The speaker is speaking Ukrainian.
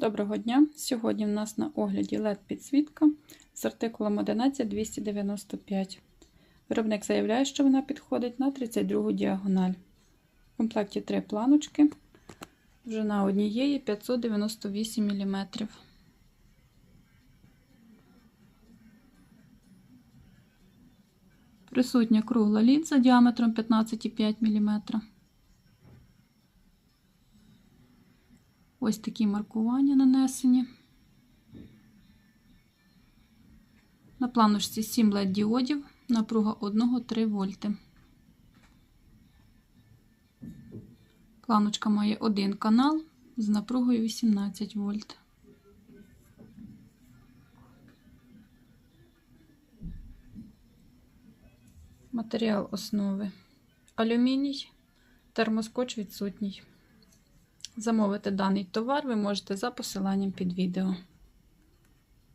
Доброго дня! Сьогодні в нас на огляді LED-підсвітка з артикулом 11295. Виробник заявляє, що вона підходить на 32 діагональ. В комплекті три планочки. Довжина однієї 598 мм. Присутня кругла лінза діаметром 15,5 мм. Ось такі маркування нанесені. На планочці 7 led діодів, напруга 1-3 вольти. Планочка має один канал з напругою 18 вольт. Матеріал основи алюміній, термоскоч відсутній. Замовити даний товар ви можете за посиланням під відео.